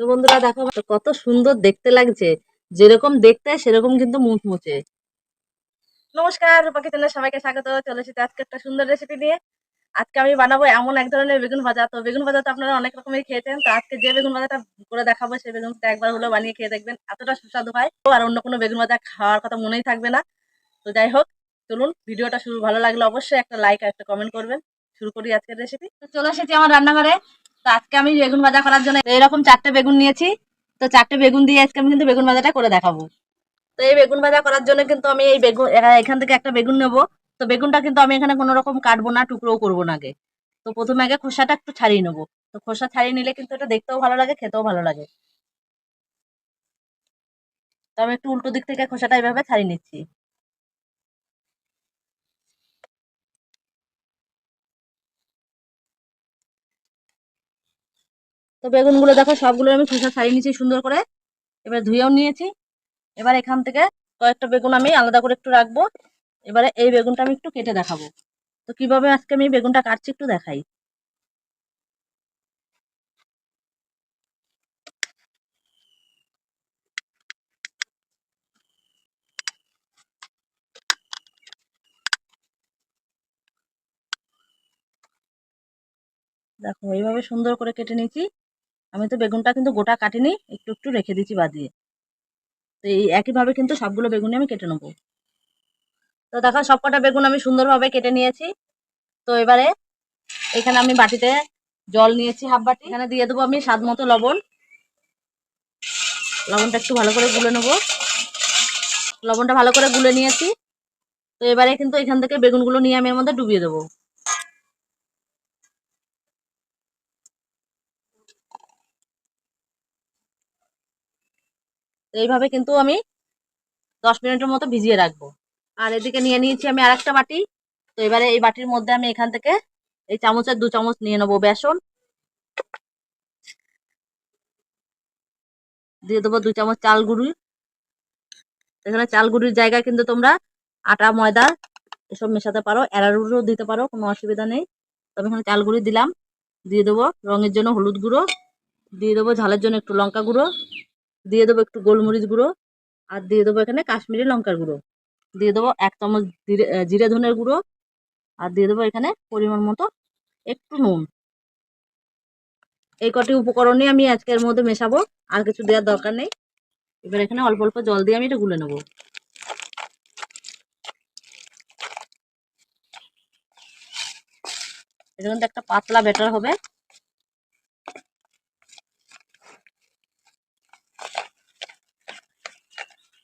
তো বন্ধুরা দেখো, কত সুন্দর দেখতে লাগছে। যেরকম দেখতে, সেরকম কিন্তু মুচমুচে নমস্কার রূপা কিচেনের সবাইকে স্বাগত। চলে এসেছি আজকে একটা সুন্দর রেসিপি নিয়ে। আজকে আমি বানাবো এমন এক ধরনের বেগুন ভাজা। তো বেগুন ভাজা তো আপনারা অনেক রকমের খেয়েছেন তো আজকে যে বেগুন ভাজাটা করে দেখাবো, সেই বেগুনটা একবার হলো বানিয়ে খেয়ে দেখবেন। এতটা সুস্বাদু হয়। আর অন্য কোনো বেগুন ভাজা খাওয়ার কথা মনেই থাকবে না। তো যাই হোক, চলুন ভিডিওটা শুরু। ভালো লাগলে অবশ্যই একটা লাইক আর একটা কমেন্ট করবেন। শুরু করি আজকের রেসিপি তো চলে এসেছি আমার রান্নাঘরে। তো আজকে আমি বেগুন ভাজা করার জন্য এরকম চারটে বেগুন নিয়েছি। তো চারটে বেগুন দিয়ে আজকে আমি কিন্তু বেগুন ভাজাটা করে দেখাবো। তো এই বেগুন ভাজা করার জন্য কিন্তু আমি এই বেগুন এখান থেকে একটা বেগুন নেব। তো বেগুনটা কিন্তু আমি এখানে কোনো রকম কাটবো না, টুকরোও করব না আগে। তো প্রথমে আগে খোসাটা একটু ছাড়িয়ে নেব। তো খোসা ছাড়িয়ে নিলে কিন্তু এটা দেখতেও ভালো লাগে, খেতেও ভালো লাগে। তো আমি একটু উল্টো দিক থেকে খোসাটা এইভাবে ছাড়িয়ে নিচ্ছি। তো বেগুনগুলো দেখো সবগুলো আমি খোসা ছাড়িয়ে নিয়েছি সুন্দর করে। এবার ধুয়েও নিয়েছি। এবার এখান থেকে কয়েকটা বেগুন আমি আলাদা করে একটু রাখব। এবারে এই বেগুনটা আমি একটু কেটে দেখাবো। তো কীভাবে আজকে আমি বেগুনটা কাটছি একটু দেখাই। দেখো, এইভাবে সুন্দর করে কেটে নিয়েছি। আমি তো বেগুনটা কিন্তু গোটা কাটিনি, একটু একটু রেখে দিয়েছি বাদিয়ে তো এই একইভাবে কিন্তু সবগুলো বেগুনই আমি কেটে নেব। তো দেখো, সবকটা বেগুন আমি সুন্দরভাবে কেটে নিয়েছি। তো এবারে এখানে আমি বাটিতে জল নিয়েছি হাফ বাটি। এখানে দিয়ে দেবো আমি স্বাদ মতো লবণ। লবণটা একটু ভালো করে গুলে নেব। লবণটা ভালো করে গুলে নিয়েছি। তো এবারে কিন্তু এখান থেকে বেগুনগুলো নিয়ে আমি এর মধ্যে ডুবিয়ে দেবো। এইভাবে কিন্তু আমি দশ মিনিটের মতো ভিজিয়ে রাখব। আর এদিকে নিয়ে নিয়েছি আমি আর একটা বাটি। তো এবারে এই বাটির মধ্যে আমি এখান থেকে এই চামচের দু চামচ নিয়ে নেব বেসন। দিয়ে দেবো দু চামচ চাল গুঁড়ি। এখানে চাল গুঁড়ির জায়গায় কিন্তু তোমরা আটা, ময়দা এসব মেশাতে পারো। অ্যারারুটও দিতে পারো, কোনো অসুবিধা নেই। তবে এখানে চাল গুঁড়ি দিলাম। দিয়ে দেবো রঙের জন্য হলুদ গুঁড়ো। দিয়ে দেবো ঝালের জন্য একটু লঙ্কা গুঁড়ো। দিয়ে দেবো একটু গোলমরিচ গুঁড়ো আর দিয়ে দেবো এখানে কাশ্মীরি লঙ্কার গুঁড়ো। দিয়ে দেবো এক চামচ জিরে ধনের গুঁড়ো আর দিয়ে দেবো এখানে পরিমাণ মতো একটু নুন। এই কটি উপকরণ নিয়ে আমি আজকের মধ্যে মেশাবো, আর কিছু দেওয়ার দরকার নেই। এবার এখানে অল্প অল্প জল দিয়ে আমি এটা গুলে নেব। এটা কিন্তু একটা পাতলা ব্যাটার হবে।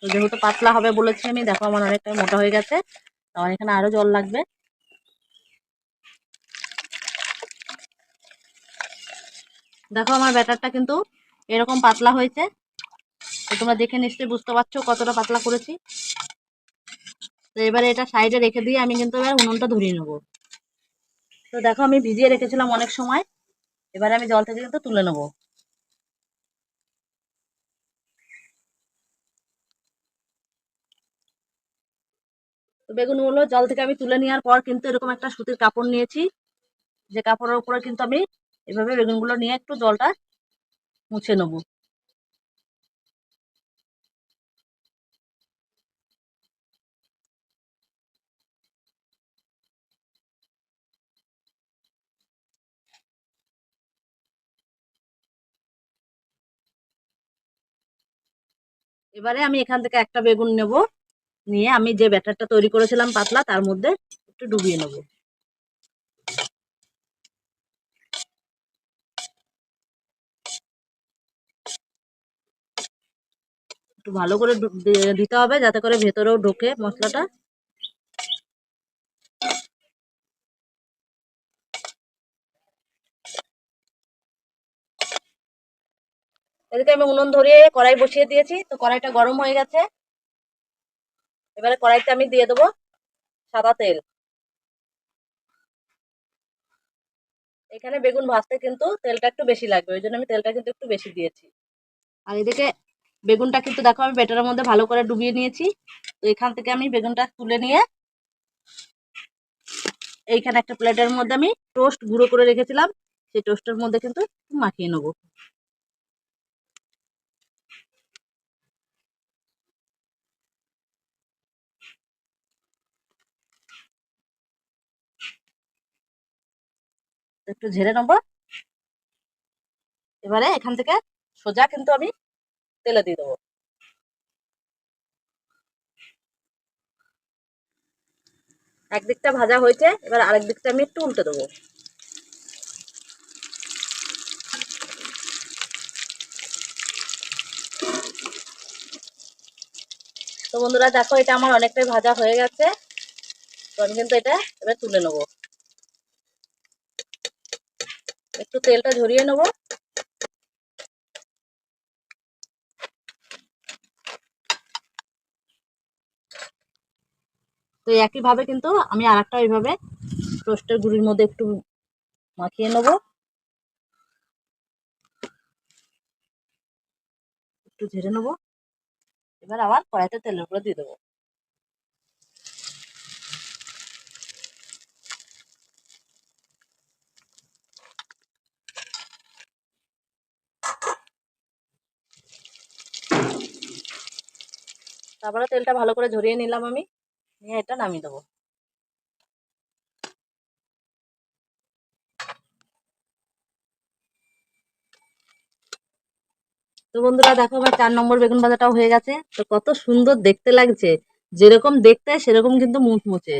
তো যেহেতু পাতলা হবে বলেছি আমি দেখো আমার অনেকটা মোটা হয়ে গেছে। আমার এখানে আরও জল লাগবে। দেখো আমার ব্যাটারটা কিন্তু এরকম পাতলা হয়েছে। তো তোমরা দেখে নিশ্চয়ই বুঝতে পারছ কতটা পাতলা করেছি। তো এবারে এটা সাইডে রেখে দিয়ে আমি কিন্তু এবার উনুনটা ধরিয়ে নেব। তো দেখো আমি ভিজিয়ে রেখেছিলাম অনেক সময়। এবারে আমি জল থেকে কিন্তু তুলে নেব। তো বেগুনগুলো জল থেকে আমি তুলে নেওয়ার পর কিন্তু এরকম একটা সুতির কাপড় নিয়েছি। যে কাপড়ের উপরে কিন্তু আমি এভাবে বেগুনগুলো নিয়ে একটু জলটা মুছে নেব। এবারে আমি এখান থেকে একটা বেগুন নেব। নিয়ে আমি যে ব্যাটারটা তৈরি করেছিলাম পাতলা, তার মধ্যে একটু ডুবিয়ে নেব। একটু ভালো করে দিতে হবে যাতে করে ভেতরেও ঢোকে মশলাটা। এদিকে আমি উনুন ধরিয়ে কড়াই বসিয়ে দিয়েছি, তো কড়াইটা গরম হয়ে গেছে। এবারে কড়াইতে আমি দিয়ে দেবো সাদা তেল। এখানে বেগুন ভাজতে কিন্তু তেলটা একটু বেশি লাগবে, ওই জন্য আমি তেলটা কিন্তু একটু বেশি দিয়েছি। আর এদিকে বেগুনটা কিন্তু দেখো আমি বেটারের মধ্যে ভালো করে ডুবিয়ে নিয়েছি, তো এখান থেকে আমি বেগুনটা তুলে নিয়ে এইখানে একটা প্লেটের মধ্যে আমি টোস্ট গুঁড়ো করে রেখেছিলাম, সেই টোস্টের মধ্যে কিন্তু মাখিয়ে নেব। একটু ঝেড়ে নেব। এবারে এখান থেকে সোজা কিন্তু আমি তেলে দিয়ে দেবো। একদিকটা ভাজা হয়েছে, এবার আরেক দিকটা আমি একটু উল্টে দেবো। তো বন্ধুরা, দেখো এটা আমার অনেকটাই ভাজা হয়ে গেছে। তো আমি কিন্তু এটা এবার তুলে নেব। একটু তেলটা ঝরিয়ে নেব। তো একইভাবে কিন্তু আমি আর একটা এইভাবে টোস্টের গুঁড়ির মধ্যে একটু মাখিয়ে নেব। একটু ঝেড়ে নেব। এবার আবার কড়াইতে তেলের উপরে দিয়ে দেবো। তারপরে তেলটা ভালো করে ঝরিয়ে নিলাম আমি। নিয়ে এটা নামিয়ে দেবো। তো বন্ধুরা দেখো আমার চার নম্বর বেগুন ভাজাটাও হয়ে গেছে। তো কত সুন্দর দেখতে লাগছে। যেরকম দেখতে, সেরকম কিন্তু মুচমুচে।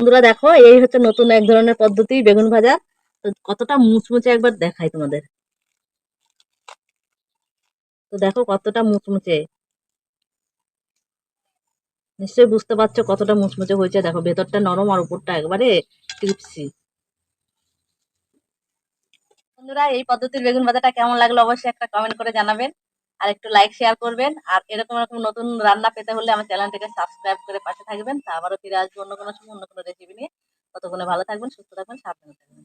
বন্ধুরা দেখো, এই হচ্ছে নতুন এক ধরনের পদ্ধতি বেগুন ভাজা। তো কতটা মুচমুচে একবার দেখাই তোমাদের। তো দেখো কতটা মুচমুচে। নিশ্চয়ই বুঝতে পারছ কতটা মুচমুচে হয়েছে। দেখো, ভেতরটা নরম আর উপরটা একবারে ক্রিপসি বন্ধুরা, এই পদ্ধতির বেগুন ভাজাটা কেমন লাগল অবশ্যই একটা কমেন্ট করে জানাবেন। আর একটু লাইক শেয়ার করবেন। আর এরকম এরকম নতুন রান্না পেতে হলে আমার চ্যানেলটিকে সাবস্ক্রাইব করে পাশে থাকবেন। তা আবারও ফিরে আসব অন্য কোনো সময়, অন্য কোনো রেসিপি নিয়ে। ততক্ষণে ভালো থাকবেন, সুস্থ থাকবেন, সাবধানে থাকবেন।